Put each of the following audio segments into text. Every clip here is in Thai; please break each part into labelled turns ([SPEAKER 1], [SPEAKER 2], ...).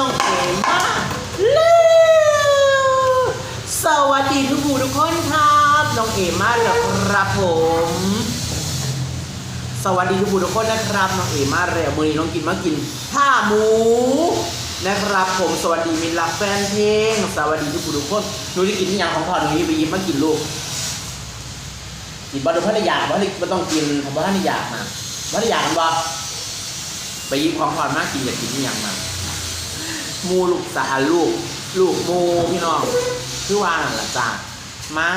[SPEAKER 1] น้องเอ๋มาแล้วสวัสดีทุกผู้ทุกคนครับน้องเอ๋มาแล้วครับผม สวัสดีทุกผู้ทุกคนนะครับน้องเอ๋มาแล้วมือนี้น้องกินมากินผ้าหมูนะครับผมสวัสดีมิตรรักแฟนเพลงสวัสดีทุกผู้ทุกคนหนูจะกินอหย่างของพ่อหนูนี่ไปยิบมากินลูกกินบะดุพัทยาบะดุไม่ต้องกินผมว่าพัทยานะพัทยากันบ่ไปยิบของพ่อมากินอยากกินอหย่างมา มูลูกสาลูก ลูกมูพี่น้องคือว่างล่ะจ้ามา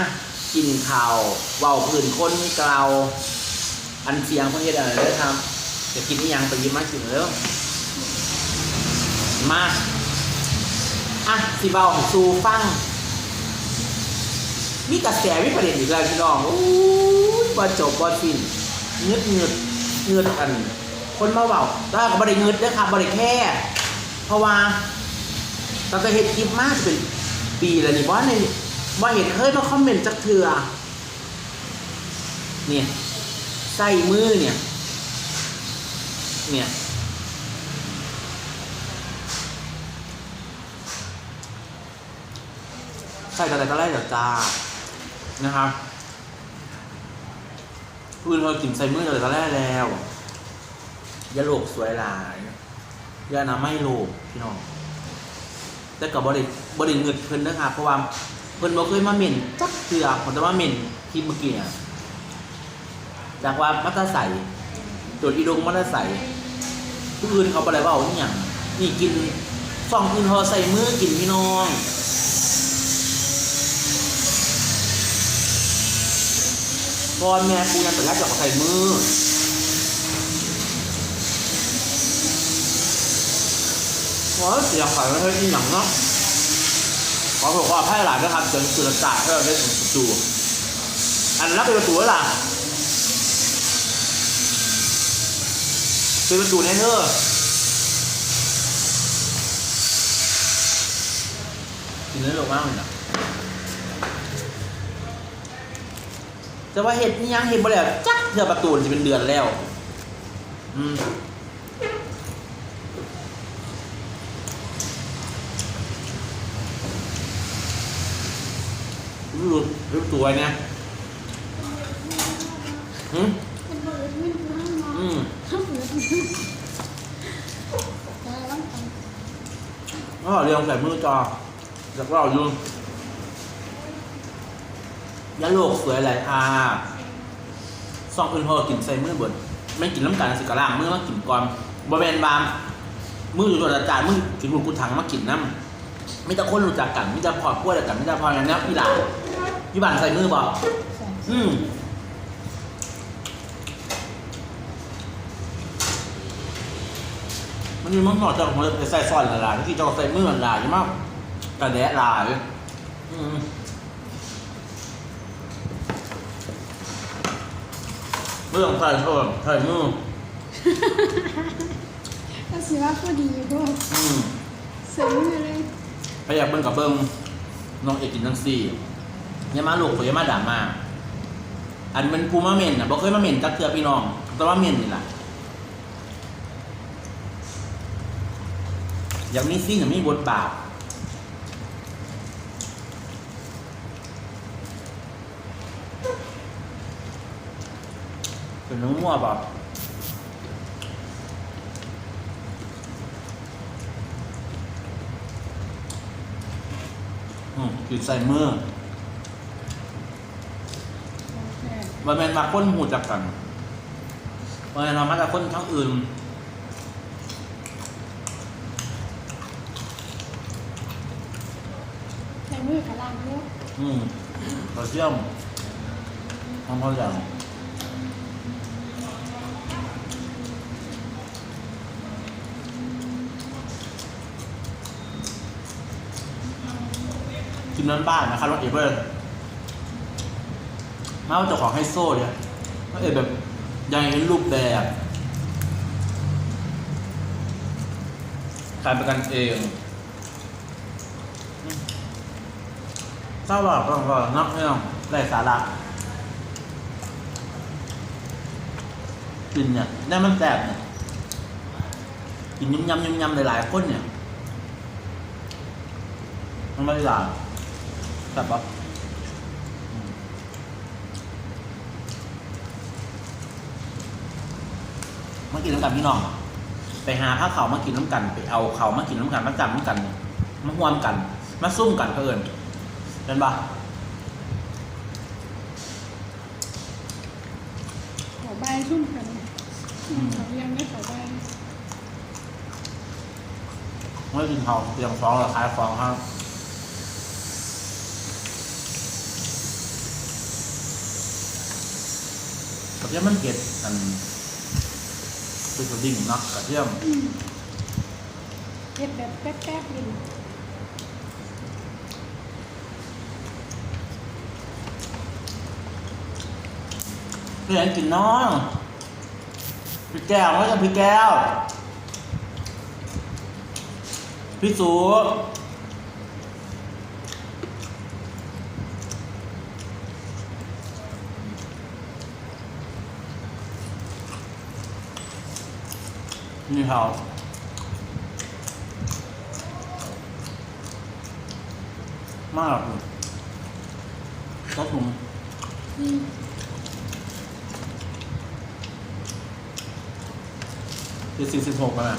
[SPEAKER 1] กินข้าวเว้าพื้นคนเกลาอันเสียงพื่อนเฮ็ดอะไรเด้อครับจะกินอีหยังไปยิบมมากินเร็วมาอะสิเบาให้ซูฟัง มีกระแสมีประเด็นอีกแล้วพี่น้องโอ้ยบ่จบบ่สิ้นเงืดเงืดเงืดอัน คนมาเบาแล้วก็บ่ได้เงืดเด้อครับบ่ได้แค่ ราะว่าตั้งแต่เห็นคลิปมากเป็นปีแล้วนี่ว่าในว่าเห็นเคยมาคอมเมนต์จักเถื่อเนี่ยใส่มือเนี่ย เนี่ยใส่กันอะไรก็ได้เดี๋ยวจ้านะครับปืนเรากินใส่มือเลยตอนแรกแล้วยาโลกสวยหลาย ยาน้ำไม่โลกพี่น้องแต่กับบริบริเงิดเพิ่นนะครับเพราะว่าเพิ่นบ่เคยมาเหม็นจักเทื่อผมจะมาเหม็นที่เมื่อกี้จากว่ามัตตาใส่ตัวอีดงมัตตาใส่ผู้อื่นเขาบ่ได้เว้าเอีหยังนี่กินฟองอื่นเขาใส่มือกินพี่น้องก่อนแม่กูยังแต่แรกจะเอาใส่มือ ขอเสียงฝ่าม่ค่อยดีหนังเนาะขอบอกว่าไพ่หลายนะครับจนสุดจ่ายให้เราได้ถึงประตูอันรับเป็นประตูแล้วล่ะเป็นประตูแน่เนอกินเนื้อลงมากเลยนะแต่ว่าเห็ดนี่ยังเห็ดบ่แล้วจักเธอประตูจะเป็นเดือนแล้ว อืม รู้รู้ตัวนี่ยหืมอืมอ๋อเรียงใส่มือจอจากเราอยู่ยาโลกสวยอะไรอ่าซองอื่นพอกินใส่มือบิดไม่กินน้ำกันสิกระล่างมือมากินก่อนบะเบนบามมืออยู่ตัวอาจารย์มือกินบุญกุถังมากินน้ำไม่ต่คนรู้จักกันไม่ต่พอดกล้วยกันไม่ต่พออย่างนี้พี่หลาน พี่บ้านใส่มือบอกอืมมันมีมันหอดจากมันไปใส่ซอยละลายที่จะใส่มือละลายใช่ไหมกระแดะลายอืมไม่ต้องใส่เพิ่มใส่มือ
[SPEAKER 2] ก็สิว่าพอดีอยู่ด้วย
[SPEAKER 1] อืม
[SPEAKER 2] เสริมมาเลย
[SPEAKER 1] ไปอยากเบิ่งกับเบิ่งน้องเอกกินทั้งสี่ อยามาลูกอยามาด่ามา อันมันภูมาเม่นอะบ่เคยมาเม่นจักเทือพี่น้อง แต่ว่าเม่นนี่แหละอยากมีซีนอยากมีบทบาทเป็นน้องมั่วเปล่าอืมคือใส่มือ มันเป็นมาคนหูจักกันมันเป็นมาจากคนทั้งอื่น
[SPEAKER 2] ใส่มือกับล่างด้วย
[SPEAKER 1] อืมกระเทียมทำพออย่างกินน้ำบ้านนะครับรถเอเบอร์ มาว่าเจ้าของไฮโซ่เนี่ยก็เอแบบยังเห็นรูปแบบขายประกันเองทราบว่าก็ก็นับไม่ต้องได้สาระกินเนี่ยได้มันแสบเนี่ยกินยำยำยำยำหลายๆคนเนี่ยมันไม่ได้ด่าแต่บปะอืม มากินน้ำกันพี่น้อง ไปหาผ้าเขาวมากินน้ำกัน ไปเอาเขาวมากินน้ำกันมาจำน้ำกันมาห่วมกัน มาซุ่มกันเพื่อนเป็นปะ
[SPEAKER 2] ขอใบชุ่มกันอืมเขายังไม่ขอใบ
[SPEAKER 1] ไม่กินเขาเตรียมฟ้องราคายฟ้องครับกระเทียมมันเผ็ดอัน คือกระดิ่งเนาะกระเทียม
[SPEAKER 2] อืมเผ็ดแบบแป๊บๆเลย
[SPEAKER 1] เพื่อนกินน้องพี่แก้วไม่ใช่พี่แก้ว พี่สู นี่เขามากเลยก็ถุง
[SPEAKER 2] อืม
[SPEAKER 1] คือสี่สิบหกอะ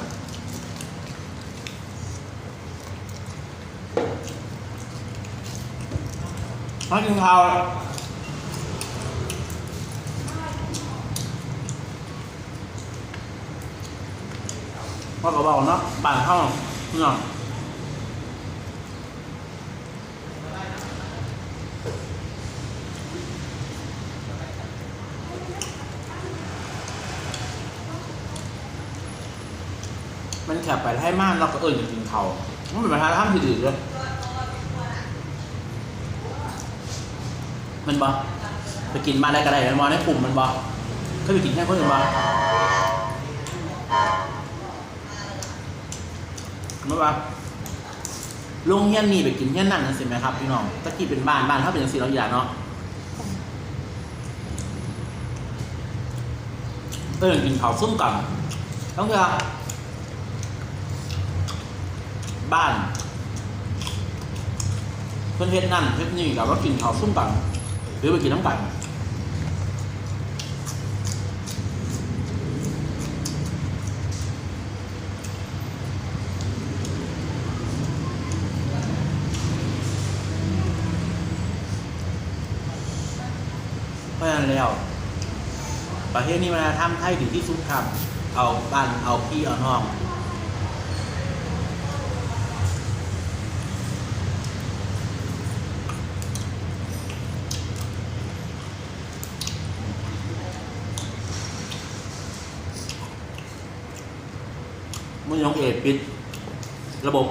[SPEAKER 1] มากินข้าว พ่อก็บอกเนาะป่านข้าเนาะมันแคบไปให้มากเราก็เอิญจะกินเขามันเป็นปัญหาทำผิดอีกเลยมันบอไปกินมาได้ก็ได้มันบอในกลุ่มมันบอเคยไปกินแค่คนอื่นบอ มันบอลุงเฮี้ยนนี่ไปกินเฮี้ยนนั่นนั่นสิไหมครับพี่น้องตะกี้เป็นบ้านบ้านถ้าเป็นอย่างสี่เราอย่าเนาะเออกินข้าวซุ่มกันต้องเถอบ้านเพื่อนเฮ็ดนั่นเฮ็ดนี่กับว่ากินข้าวซุ่มกันหรือไปกินน้ำกันเพราะฉะนั้น แล้ว ประเทศนี้มันทำไทยถึงที่สุดครับ เอาบ้านเอาพี่เอาน้องมึงยองเอปิด ระบบ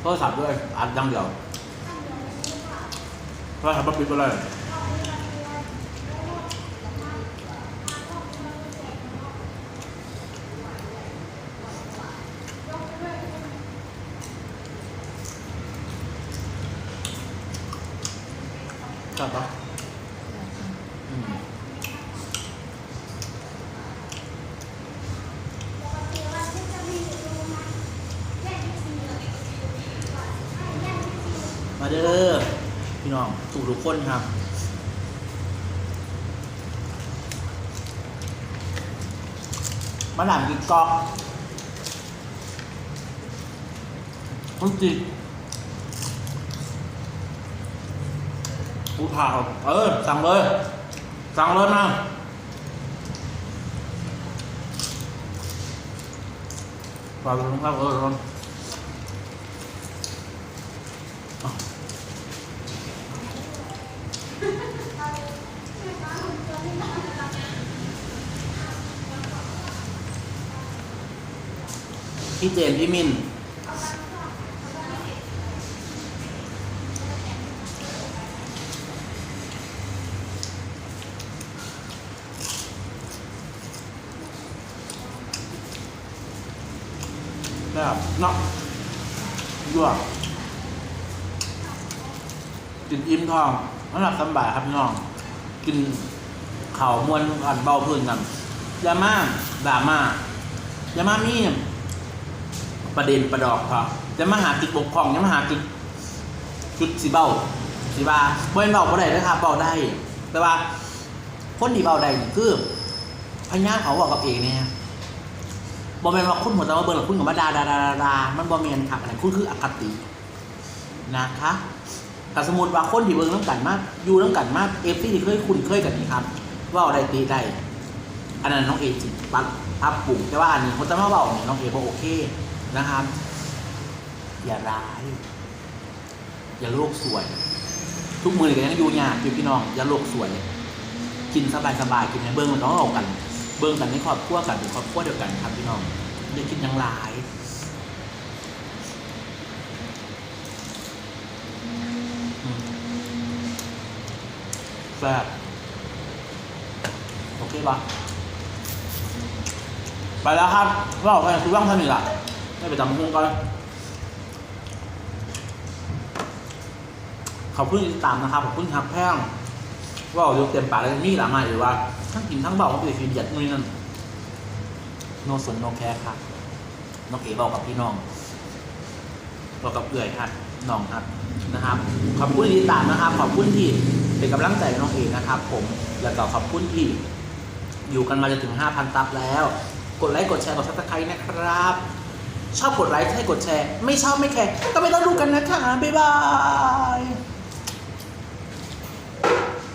[SPEAKER 1] โทรศัพท์ด้วยอัดดังเดียวโทรศัพท์มันปิดไปเลย เด้อพี่น้องถูกทุกคนครับมาหลามกินกอกคุณจิกูผ่าเออ สั่งเลย สั่งเลยนะฝากลงครับเออลง พี่เจน พี่มิน แบบเนาะยั่วกินอิ่มท้องสำหรับสบายครับพี่น้อง กินข่าวมวนอันเบาพื้นกันยามาด่าม่ายาม่ามี ประเด็นประดอกพอจะมาหาติดบกพร่องจะมาหาติดชุดสีเบาสีบาเมื่อเบาเบาได้นะครับเบาได้ แต่ว่าคนที่เบาได้คือพญาเขาบอกกับเองเนี่ยบอแมนว่าคุณหัวตะวันเบิร์หรือคุณกับมาดาดาดาดาดามันบอแมนครับอันนั้นคุณคืออคตินะคะแต่สมมติว่าคนที่เบิร์น้ำกันมากอยู่น้ำกันมากเอฟซีที่เคยคุ้นเคยกันนี่ครับว่าได้ตีได้อันนั้นน้องเอจิปักอัพปรุงแต่ว่าอันนี้คนจะมาเบาเนี่ยน้องเอบอกโอเค นะครับ อย่าร้าย อย่าโลกสวย ทุกมือก็ยังอยู่ยากอยู่พี่น้อง อย่าโลกสวย กินสบายสบายๆกินให้เบิ้งมันต้องเอากัน เบิ้งกันในครอบครัวกันเป็นครอบครัวเดียวกันครับพี่น้องอย่ากินยังหลายแซ่บโอเคปะไปแล้วครับว่าออกไปคือว่างเท่านี้ละ ไม่ไปจำพุงกันขอบคุณที่ตามนะครับขอบคุณครับแพงว่าเอายกเต็มปากเลยมีหลายมาหรือว่าทั้งกินทั้งเบาทั้งเปลี่ยนหยัดนู่นนั่นโนสนโนแคร์ครับน้องเอ๋บอกกับพี่น้องบอกกับเอื่อยครับน้องครับนะครับ ขอบคุณที่ตามนะครับ ขอบคุณที่เป็นกำลังใจน้องเอ๋นะครับ ผมแล้วก็ขอบคุณที่อยู่กันมาจนถึง 5,000ซับแล้ว กดไลค์กดแชร์กดซับสไครต์นะครับ ชอบกดไลค์ให้กดแชร์ ไม่ชอบไม่แคร์ก็ไม่ต้องดูกันนะคะบ๊ายบาย